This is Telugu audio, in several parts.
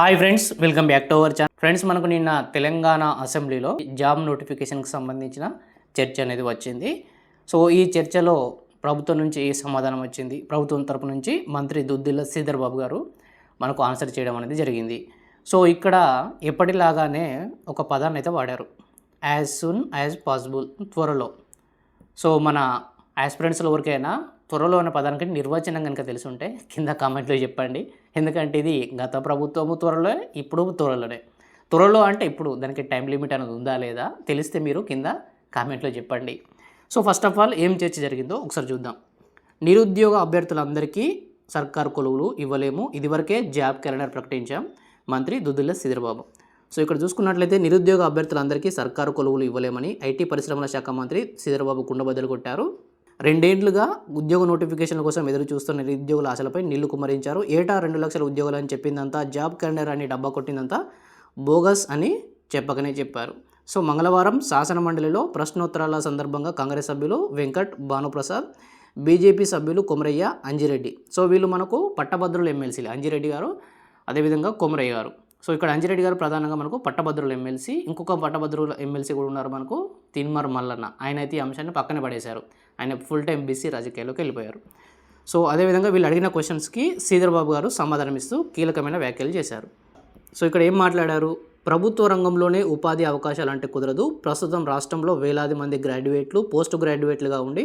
Hi friends welcome back to our channel friends మనకు నిన్న తెలంగాణ అసెంబ్లీలో జాబ్ నోటిఫికేషన్కి సంబంధించిన చర్చ అనేది వచ్చింది. సో ఈ చర్చలో ప్రభుత్వం నుంచి ఏ సమాధానం వచ్చింది? ప్రభుత్వం తరపు నుంచి మంత్రి దుద్దిల్ల శ్రీధర్ బాబు గారు మనకు ఆన్సర్ చేయడం అనేది జరిగింది. సో ఇక్కడ ఎప్పటిలాగానే ఒక పదాన్ని అయితే వాడారు. యాజ్ సూన్ యాజ్ పాసిబుల్ త్వరలో. సో మన యాస్పిరెంట్స్లో ఎవరికైనా త్వరలో అనే పదానికి నిర్వచనం కనుక తెలిసి ఉంటే కింద కామెంట్లో చెప్పండి. ఎందుకంటే ఇది గత ప్రభుత్వము త్వరలో ఇప్పుడు త్వరలోనే. త్వరలో అంటే ఇప్పుడు దానికి టైం లిమిట్ అనేది ఉందా లేదా తెలిస్తే మీరు కింద కామెంట్లో చెప్పండి. సో ఫస్ట్ ఆఫ్ ఆల్ ఏం చర్చ జరిగిందో ఒకసారి చూద్దాం. నిరుద్యోగ అభ్యర్థులందరికీ సర్కారు కొలువులు ఇవ్వలేము. ఇదివరకే జాబ్ క్యాలెండర్ ప్రకటించాం మంత్రి దుద్దుల్ల సిదిరబాబు సో ఇక్కడ చూసుకున్నట్లయితే నిరుద్యోగ అభ్యర్థులందరికీ సర్కారు కొలువులు ఇవ్వలేమని ఐటీ పరిశ్రమల శాఖ మంత్రి శ్రీధరబాబు కుండబద్దలు కొట్టారు. రెండేండ్లుగా ఉద్యోగ నోటిఫికేషన్ల కోసం ఎదురు చూస్తున్న నిరుద్యోగుల ఆశలపై నీళ్ళు కుమరించారు ఏటా రెండు లక్షల ఉద్యోగాలు అని చెప్పిందంతా జాబ్ క్యాలెండర్ అని డబ్బా కొట్టిందంతా బోగస్ అని చెప్పకనే చెప్పారు. సో మంగళవారం శాసన మండలిలో ప్రశ్నోత్తరాల సందర్భంగా కాంగ్రెస్ సభ్యులు వెంకట్ భానుప్రసాద్ బీజేపీ సభ్యులు కొమరయ్య అంజిరెడ్డి. సో వీళ్ళు మనకు పట్టభద్రుల ఎమ్మెల్సీలు. అంజిరెడ్డి గారు అదేవిధంగా కొమరయ్య గారు. సో ఇక్కడ అంజిరెడ్డి గారు ప్రధానంగా మనకు పట్టభద్రుల ఎమ్మెల్సీ ఇంకొక పట్టభద్రుల ఎమ్మెల్సీ కూడా ఉన్నారు మనకు. తిన్మర్ మల్లన్న. ఆయన అయితే ఈ అంశాన్ని పక్కన పడేశారు. ఆయన ఫుల్ టైం బీసీ రాజకీయాల్లోకి వెళ్ళిపోయారు. సో అదేవిధంగా వీళ్ళు అడిగిన క్వశ్చన్స్కి శ్రీధర్బాబు గారు సమాధానం ఇస్తూ కీలకమైన వ్యాఖ్యలు చేశారు. సో ఇక్కడ ఏం మాట్లాడారు? ప్రభుత్వ రంగంలోనే ఉపాధి అవకాశాలు అంటే కుదరదు. ప్రస్తుతం రాష్ట్రంలో వేలాది మంది గ్రాడ్యుయేట్లు పోస్ట్ గ్రాడ్యుయేట్లుగా ఉండి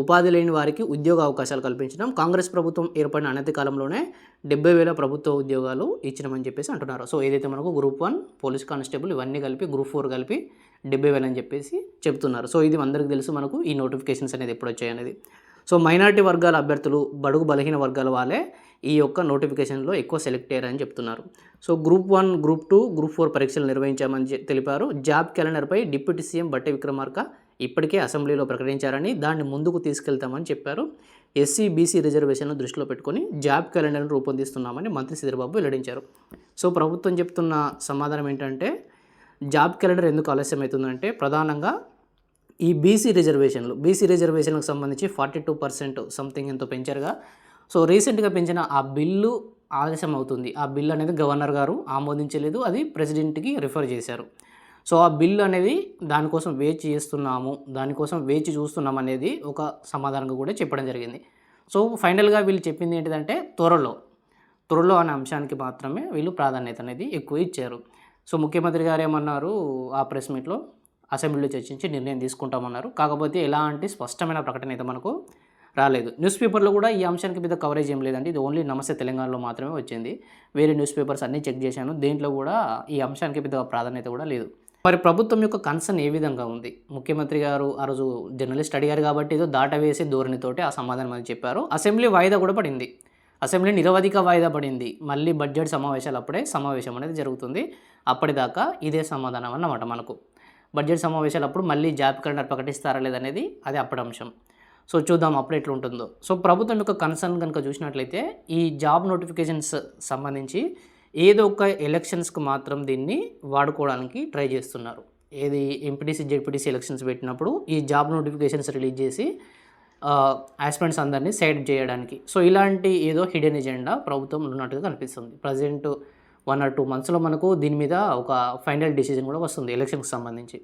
ఉపాధి లేని వారికి ఉద్యోగ అవకాశాలు కల్పించడం కాంగ్రెస్ ప్రభుత్వం ఏర్పడిన అనతి కాలంలోనే డెబ్బై వేల ప్రభుత్వ ఉద్యోగాలు ఇచ్చినామని చెప్పేసి అంటున్నారు. సో ఏదైతే మనకు గ్రూప్ వన్ పోలీస్ కానిస్టేబుల్ ఇవన్నీ కలిపి గ్రూప్ ఫోర్ కలిపి డెబ్బై వేలు అని చెప్పేసి చెప్తున్నారు. సో ఇది అందరికీ తెలుసు మనకు ఈ నోటిఫికేషన్స్ అనేది ఎప్పుడు వచ్చాయి అనేది. సో మైనారిటీ వర్గాల అభ్యర్థులు బడుగు బలహీన వర్గాల వాళ్ళే ఈ యొక్క నోటిఫికేషన్లో ఎక్కువ సెలెక్ట్ అయ్యారని చెప్తున్నారు. So group one group two group four పరీక్షలు నిర్వహించామని తెలిపారు. జాబ్ క్యాలెండర్పై డిప్యూటీ సీఎం బట్టి విక్రమార్క ఇప్పటికే అసెంబ్లీలో ప్రకటించారని దాన్ని ముందుకు తీసుకెళ్తామని చెప్పారు. ఎస్సీ బీసీ రిజర్వేషన్ను దృష్టిలో పెట్టుకొని జాబ్ క్యాలెండర్ను రూపొందిస్తున్నామని మంత్రి శ్రీధరబాబు వెల్లడించారు. సో ప్రభుత్వం చెప్తున్న సమాధానం ఏంటంటే జాబ్ క్యాలెండర్ ఎందుకు ఆలస్యం అవుతుందంటే ప్రధానంగా ఈ బీసీ రిజర్వేషన్లు బీసీ రిజర్వేషన్లకు సంబంధించి ఫార్టీ టూ పర్సెంట్ సంథింగ్ ఎంతో పెంచారుగా. సో రీసెంట్గా పెంచిన ఆ బిల్లు ఆలస్యం అవుతుంది ఆ బిల్ అనేది గవర్నర్ గారు ఆమోదించలేదు అది ప్రెసిడెంట్కి రిఫర్ చేశారు. సో ఆ బిల్ అనేది దానికోసం వేచి చేస్తున్నాము దానికోసం వేచి చూస్తున్నాం అనేది ఒక సమాధానంగా కూడా చెప్పడం జరిగింది. సో ఫైనల్గా వీళ్ళు చెప్పింది ఏంటిదంటే త్వరలో త్వరలో అనే అంశానికి మాత్రమే వీళ్ళు ప్రాధాన్యత అనేది ఎక్కువ ఇచ్చారు. సో ముఖ్యమంత్రి గారు ఏమన్నారు? ఆ ప్రెస్ మీట్లో అసెంబ్లీలో చర్చించి నిర్ణయం తీసుకుంటామన్నారు. కాకపోతే ఎలాంటి స్పష్టమైన ప్రకటన అయితే మనకు రాలేదు. న్యూస్ పేపర్లో కూడా ఈ అంశానికి పెద్ద కవరేజ్ ఏం లేదండి. ఇది ఓన్లీ నమస్తే తెలంగాణలో మాత్రమే వచ్చింది. వేరే న్యూస్ పేపర్స్ అన్నీ చెక్ చేశాను. దేంట్లో కూడా ఈ అంశానికి పెద్ద ప్రాధాన్యత కూడా లేదు. మరి ప్రభుత్వం యొక్క కన్సర్న్ ఏ విధంగా ఉంది? ముఖ్యమంత్రి గారు ఆ రోజు జర్నలిస్ట్ అడిగారు కాబట్టి ఏదో దాటవేసే ధోరణితోటి ఆ సమాధానం అని చెప్పారు. అసెంబ్లీ వాయిదా కూడా పడింది. అసెంబ్లీ నిరవధిక వాయిదా పడింది. మళ్ళీ బడ్జెట్ సమావేశాలు అప్పుడే సమావేశం అనేది జరుగుతుంది. అప్పటిదాకా ఇదే సమాధానం అన్నమాట మనకు. బడ్జెట్ సమావేశాలు అప్పుడు మళ్ళీ జాబ్ క్యాలెండర్ ప్రకటిస్తారా లేదనేది అది అప్పటి అంశం. సో చూద్దాం అప్పుడు ఎట్లా ఉంటుందో సో ప్రభుత్వం యొక్క కన్సర్న్ కనుక చూసినట్లయితే ఈ జాబ్ నోటిఫికేషన్స్ సంబంధించి ఏదో ఒక ఎలక్షన్స్కి మాత్రం దీన్ని వాడుకోవడానికి ట్రై చేస్తున్నారు. ఏది ఎంపీటీసీ జెడ్పీటీసీ ఎలక్షన్స్ పెట్టినప్పుడు ఈ జాబ్ నోటిఫికేషన్స్ రిలీజ్ చేసి ఆస్పిరెంట్స్ అందరినీ సైడ్ చేయడానికి. సో ఇలాంటి ఏదో హిడెన్ ఎజెండా ప్రభుత్వం ఉన్నట్టుగా కనిపిస్తుంది. ప్రజెంట్ వన్ ఆర్ టూ మంత్స్లో మనకు దీని మీద ఒక ఫైనల్ డిసిజన్ కూడా వస్తుంది ఎలక్షన్కి సంబంధించి.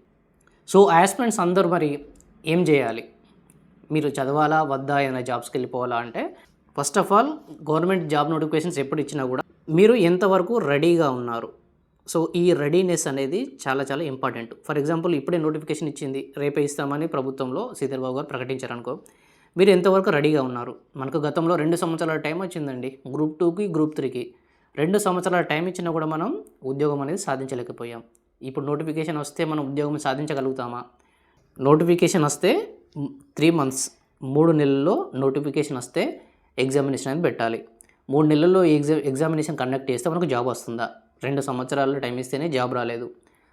సో ఆస్పిరెంట్స్ అందరూ మరి ఏం చేయాలి? మీరు చదవాలా? వద్దా? ఏదైనా జాబ్స్కి వెళ్ళిపోవాలా? అంటే first of all government job notifications ఎప్పుడు ఇచ్చినా కూడా మీరు ఎంతవరకు రెడీగా ఉన్నారు? సో ఈ రెడీనెస్ అనేది చాలా చాలా ఇంపార్టెంట్. ఫర్ ఎగ్జాంపుల్ ఇప్పుడే నోటిఫికేషన్ ఇచ్చింది రేపే ఇస్తామని ప్రభుత్వంలో సీతారాబాబు గారు ప్రకటించారనుకో మీరు ఎంతవరకు రెడీగా ఉన్నారు? మనకు గతంలో రెండు సంవత్సరాల టైం వచ్చిందండి. గ్రూప్ టూకి గ్రూప్ త్రీకి. రెండు సంవత్సరాల టైం ఇచ్చినా కూడా మనం ఉద్యోగం అనేది సాధించలేకపోయాం. ఇప్పుడు నోటిఫికేషన్ వస్తే మనం ఉద్యోగం సాధించగలుగుతామా? నోటిఫికేషన్ వస్తే త్రీ మంత్స్ మూడు నెలల్లో నోటిఫికేషన్ వస్తే ఎగ్జామినేషన్ అనేది పెట్టాలి. మూడు నెలల్లో ఎగ్జా ఎగ్జామినేషన్ కండక్ట్ చేస్తే మనకు జాబ్ వస్తుందా? రెండు సంవత్సరాలు టైం ఇస్తేనే జాబ్ రాలేదు.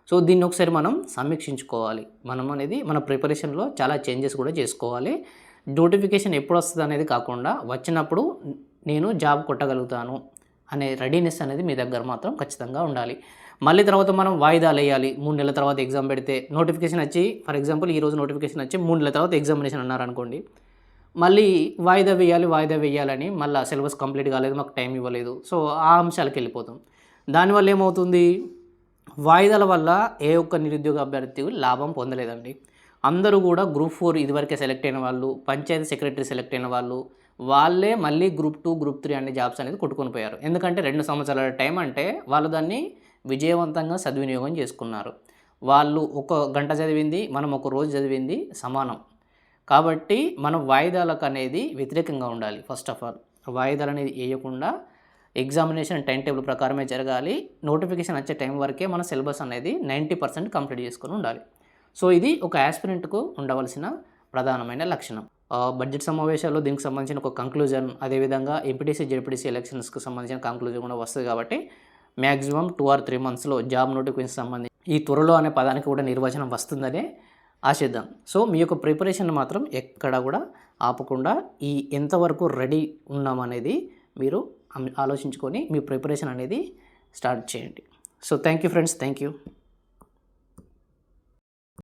సో దీన్ని ఒకసారి మనం సమీక్షించుకోవాలి. మనం అనేది మన ప్రిపరేషన్లో చాలా చేంజెస్ కూడా చేసుకోవాలి. నోటిఫికేషన్ ఎప్పుడు వస్తుంది అనేది కాకుండా వచ్చినప్పుడు నేను జాబ్ కొట్టగలుగుతాను అనే రెడీనెస్ అనేది మీ దగ్గర మాత్రం ఖచ్చితంగా ఉండాలి. మళ్ళీ తర్వాత మనం వాయిదాలు వేయాలి మూడు నెలల తర్వాత ఎగ్జామ్ పెడితే నోటిఫికేషన్ వచ్చి ఫర్ ఎగ్జాంపుల్ ఈ రోజు నోటిఫికేషన్ వచ్చి మూడు నెలల తర్వాత ఎగ్జామినేషన్ అన్నారనుకోండి మళ్ళీ వాయిదా వేయాలి వాయిదా వేయాలని మళ్ళీ సిలబస్ కంప్లీట్ కాలేదు మాకు టైం ఇవ్వలేదు. సో ఆ అంశాలకు వెళ్ళిపోతాం. దానివల్ల ఏమవుతుంది? వాయిదాల వల్ల ఏ ఒక్క నిరుద్యోగ అభ్యర్థి లాభం పొందలేదండి. అందరూ కూడా గ్రూప్ ఫోర్ ఇదివరకే సెలెక్ట్ అయిన వాళ్ళు పంచాయతీ సెక్రటరీ సెలెక్ట్ అయిన వాళ్ళు వాళ్ళే మళ్ళీ గ్రూప్ టూ గ్రూప్ త్రీ అనే జాబ్స్ అనేది కొట్టుకొని పోయారు. ఎందుకంటే రెండు సంవత్సరాల టైం అంటే వాళ్ళు దాన్ని విజయవంతంగా సద్వినియోగం చేసుకున్నారు. వాళ్ళు ఒక గంట చదివింది మనం ఒక రోజు చదివింది సమానం. కాబట్టి మనం వాయిదాలకు అనేది వ్యతిరేకంగా ఉండాలి ఫస్ట్ ఆఫ్ ఆల్ వాయిదాలు అనేది వేయకుండా ఎగ్జామినేషన్ టైం టేబుల్ ప్రకారమే జరగాలి. నోటిఫికేషన్ వచ్చే టైం వరకే మన సిలబస్ అనేది నైంటీ పర్సెంట్ కంప్లీట్ చేసుకొని ఉండాలి. సో ఇది ఒక యాస్పిరెంట్కు ఉండవలసిన ప్రధానమైన లక్షణం. బడ్జెట్ సమావేశాల్లో దీనికి సంబంధించిన ఒక కంక్లూజన్ అదేవిధంగా ఎంపీటీసీ జెడ్పీటీసీ ఎలక్షన్స్కి సంబంధించిన కంక్లూజన్ కూడా వస్తుంది కాబట్టి మ్యాక్సిమం టూ ఆర్ త్రీ మంత్స్లో జాబ్ నోటిఫికేషన్ సంబంధించి ఈ త్వరలో అనే పదానికి కూడా నిర్వచనం వస్తుందనే ఆశిద్దాం. సో మీ యొక్క ప్రిపరేషన్ మాత్రం ఎక్కడ కూడా ఆపకుండా ఈ ఎంతవరకు రెడీ ఉన్నామనేది మీరు ఆలోచించుకొని మీ ప్రిపరేషన్ అనేది స్టార్ట్ చేయండి. So thank you friends thank you